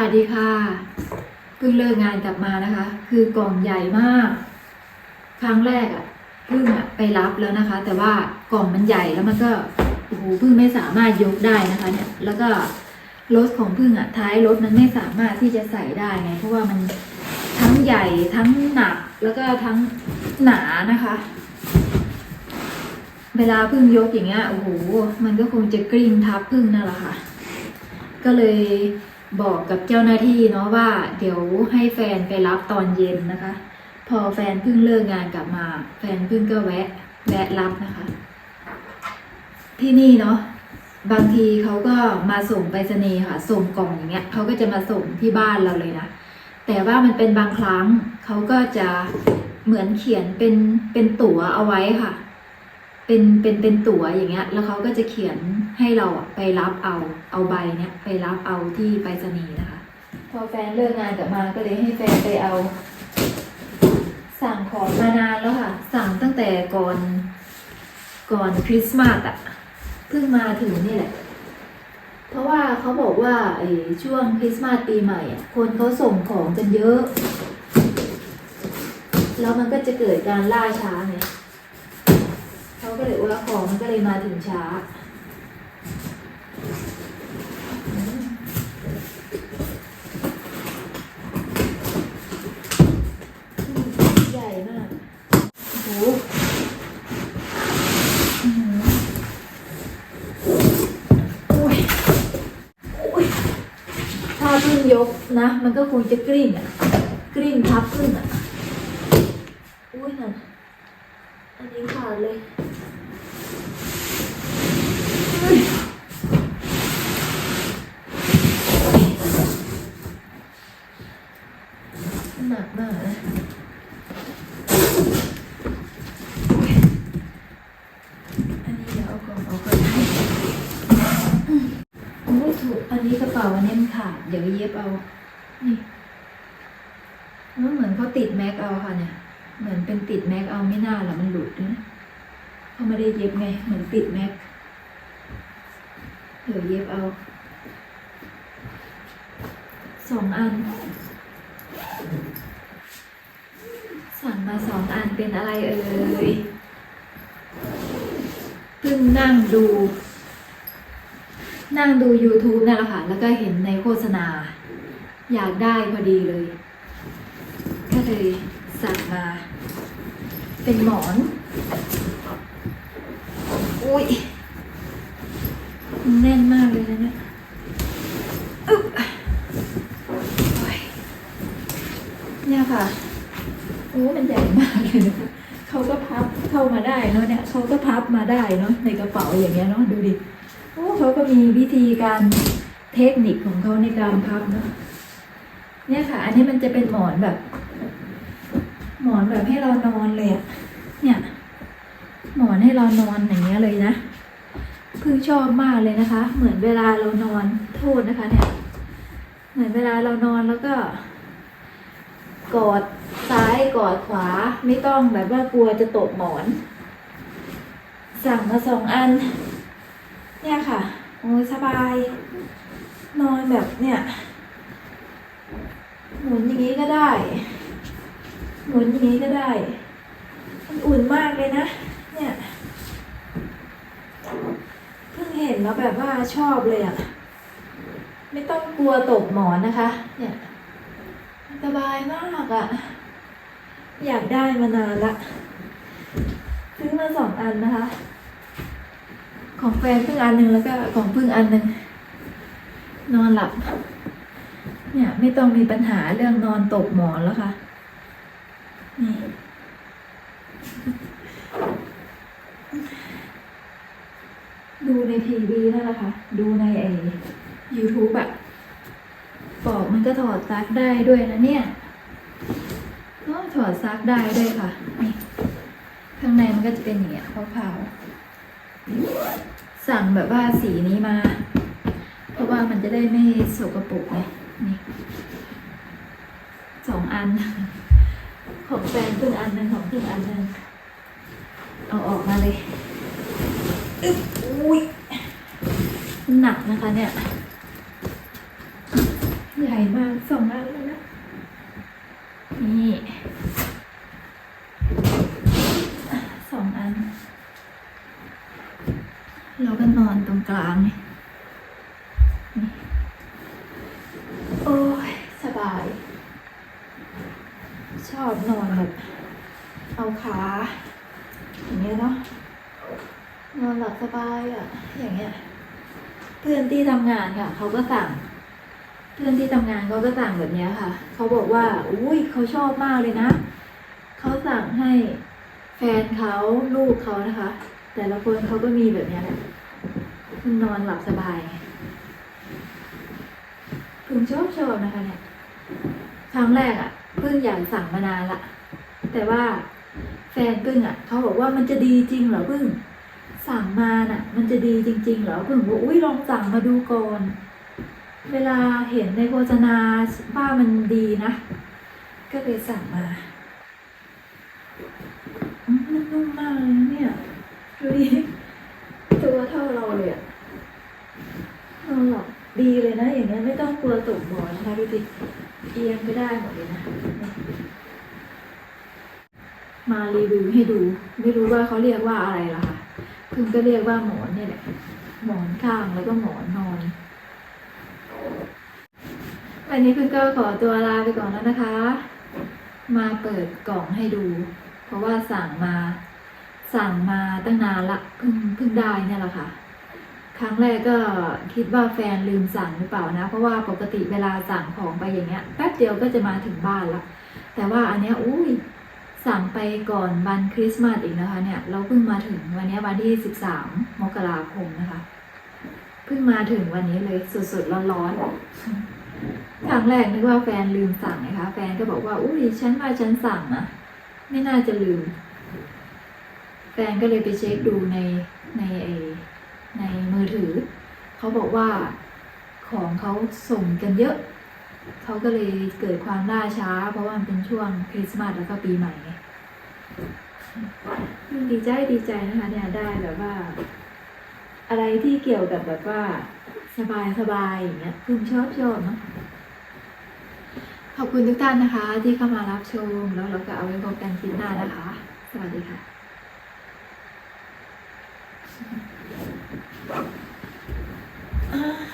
วัสดีค่ะเพิ่งเลิกงานกลับมานะคะ คือกล่องใหญ่มาก ครั้งแรกอะ่ะเพิ่งอะไปรับแล้วนะคะ แต่ว่ากล่องมันใหญ่แล้วมันก็โอ้โหเพิ่งไม่สามารถยกได้นะคะ เนี่ย แล้วก็รถของเพิ่งอะ่ะท้ายรถมันไม่สามารถที่จะใส่ได้ไงเพราะว่ามันทั้งใหญ่ทั้งหนักแล้วก็ทั้งหนานะคะ เวลาพึ่งยกอย่างเงี้ยโอ้โหมันก็คงจะกลิ้งทับพึ่งนั่นแหละค่ะ ก็เลย บอกกับเจ้าหน้าที่เนาะว่า เดี๋ยวให้แฟนไปรับตอนเย็นนะคะ พอแฟนเพิ่งเลิกงานกลับมา แฟนเพิ่งก็แวะแวะรับนะคะ ที่นี่เนาะบางทีเขาก็มาส่งไปรษณีย์ค่ะ ส่งกล่องอย่างเงี้ยเขาก็จะมาส่งที่บ้านเราเลยนะแต่ว่ามันเป็นบางครั้งเขาก็จะเหมือนเขียนเป็นเป็นตั๋วเอาไว้ค่ะ เป็นเป็นเป็นตั๋วอย่างเงี้ย แล้วเขาก็จะเขียน ให้เราอะไปรับเอาเอาใบเนี้ยไปรับเอาที่ไปรษณีย์นะคะ พอแฟนเลิกงานกลับมาก็เลยให้แฟนไปเอา สั่งของมานานแล้วค่ะ สั่งตั้งแต่ก่อนก่อนคริสต์มาสอะเพิ่งมาถึงนี่แหละ เพราะว่าเขาบอกว่าไอ้ช่วงคริสต์มาสปีใหม่อะคนเขาส่งของกันเยอะ แล้วมันก็จะเกิดการล่าช้าไงเขาก็เลยว่าของมันก็เลยมาถึงช้า ใหญ่มาก โอ้โหอื้อหือโอ้ยโอ้ยถ้าเพิ่ง ยกนะ มันก็คงจะกลิ้งอะกลิ้งทับขึ้นอะ อุ้ยนั่นอันนี้ขาดเลยเฮ้ยหนักมากนะอันนี้เดี๋ยวเอาของเอาก่อนให้อืมโอ้ยถูก อั นี้กระเป๋าอันนี้มันขาดเดี๋ยวเย็บเอานี่มันเหมือนเขาติดแม็กเอาค่ะเนี่ย เหมือนเป็นติดแม็กเอาไม่น่าหรอกมันหลุดนะเขาไม่ได้เย็บไงเหมือนติดแม็กเดี๋ยวเย็บเอาสองอัน สั่งมาสองอันเป็นอะไรเอ่ยเพิ่งนั่งดู นั่งดู YouTube นั่นแหละค่ะ แล้วก็เห็นในโฆษณา อยากได้พอดีเลย ก็เลยสั่งมา เป็นหมอน อุ้ยแน่นมากเลยนะเนี่ยอึ๊บเนี่ยค่ะ โอ้ มันใหญ่มากเลยนะคะเขาก็พับเข้ามาได้เนาะเนี่ยเขาก็พับมาได้เนาะในกระเป๋าอย่างเงี้ยเนาะดูดิ เขาก็มีวิธีการเทคนิคของเขาในการพับเนาะเนี่ยค่ะ อันนี้มันจะเป็นหมอนแบบ หมอนแบบให้เรานอนเลยอะเนี่ย หมอนให้เรานอนอย่างเงี้ยเลยนะเพิ่งชอบมากเลยนะคะ เหมือนเวลาเรานอนโทษนะคะ เนี่ย เหมือนเวลาเรานอนแล้วก็ กอดซ้ายกอดขวาไม่ต้องแบบว่ากลัวจะตกหมอน สั่งมาสองอัน เนี่ยค่ะ โอ้ยสบาย นอนแบบเนี่ย หมุนอย่างนี้ก็ได้ หมุนอย่างนี้ก็ได้ มันอุ่นมากเลยนะ เนี่ย เพิ่งเห็นแล้วแบบว่าชอบเลยอะ่ะ ไม่ต้องกลัวตกหมอนนะคะ เนี่ยสบายมากอะ่ะ อยากได้มานานละ ซื้อมาสองอันนะคะ ของแฟนเพิ่งอันหนึ่งแล้วก็ของพิ่งอันหนึ่งนอนหลับ เนี่ย ไม่ต้องมีปัญหาเรื่องนอนตกหมอนแล้วค่ะ นี่ดูในทีวีนั่นแหละค่ะ ดูในไอ้ YouTube อะปอกมันก็ถอดซักได้ด้วยนะเนี่ยอ๋อถอดซักได้ด้วยค่ะ นี่ ข้างในมันก็จะเป็นอย่างเงี้ยขาวๆ สั่งแบบว่าสีนี้มา เพราะว่ามันจะได้ไม่สกปรกไงนี่สองอัน ของแฟนเพิ่งอันนึงของเพิ่งอันนึงเอาออกมาเลยอึ๊บอุ้ยหนักนะคะเนี่ย ใหญ่มากสองอันแล้วนะ นี่อะสองอัน เราก็นอนตรงกลางนี่โอ้ย สบาย ชอบนอนแบบ เอาขาอย่างเงี้ยเนาะนอนหลับสบายอะ่ะ อย่างเงี้ย เพื่อนที่ทำงานค่ะ เขาก็สั่ง เพื่อนที่ทำงานเขาก็สั่งแบบเนี้ยค่ะ เขาบอกว่า อุ้ยเขาชอบมากเลยนะ เขาสั่งให้แฟนเขาลูกเขานะคะ แต่ละคนเขาก็มีแบบเนี้ยแหละ นนอนหลับสบายเพิ่งชอบชอบนะคะเนี่ยครั้งแรกอะ่ะเพิ่งอยากสั่งมานานละ แต่ว่าแฟนพึ่งอะ่ะเขาบอกว่ามันจะดีจริงเหรอพึ่งสั่งมาน่ะ มันจะดีจริง ๆ เหรอพึ่งบอกอุ้ยลองสั่งมาดูก่อนเวลาเห็นในโฆษณาว่ามันดีนะ ก็เลยสั่งมาอืมมันนุ่มมากเลยเนี่ยดูดิตัวเท่าเราเลยอะนอนหลับดีเลยนะ อย่างเงี้ยไม่ต้อง กลัวตกหมอนนะคะดูดิเอียงก็ได้หมดเลยนะ มารีวิวให้ดู ไม่รู้ว่าเขาเรียกว่าอะไรล่ะค่ะเพิ่งก็เรียกว่าหมอนเนี่ยแหละ หมอนข้างแล้วก็หมอนนอน วันนี้เพิ่งก็ขอตัวลาไปก่อนแล้วนะคะ มาเปิดกล่องให้ดู เพราะว่าสั่งมา สั่งมาตั้งนานละเพิ่งเพิ่งได้เนี่ยแหละค่ะ ครั้งแรกก็คิดว่าแฟนลืมสั่งหรือเปล่านะ เพราะว่าปกติเวลาสั่งของไปอย่างเงี้ยแป๊บเดียวก็จะมาถึงบ้านละแต่ว่าอันเนี้ยอุ้ยสั่งไปก่อนวันคริสต์มาสอีกนะคะเนี่ยเราเพิ่งมาถึงวันนี้วันที่สิบสามมกราคมนะคะเพิ่งมาถึงวันนี้เลยสดๆร้อนๆครั้งแรกนึกว่าแฟนลืมสั่งนะคะ แฟนก็บอกว่าอุ้ยฉันว่าฉันสั่งนะไม่น่าจะลืม แฟนก็เลยไปเช็คดูในในไอ ในมือถือ เขาบอกว่าของเขาส่งกันเยอะ เขาก็เลยเกิดความล่าช้า เพราะว่ามันเป็นช่วงคริสต์มาสแล้วก็ปีใหม่ดีใจดีใจนะคะเนี่ยได้แบบว่า อะไรที่เกี่ยวกับแบบว่า สบายสบายอย่างเงี้ยคุณชอบชอบเนาะขอบคุณทุกท่านนะคะ ที่เข้ามารับชม แล้วเราก็เอาไว้พบกันคลิปหน้านะคะ สวัสดีค่ะ Ah.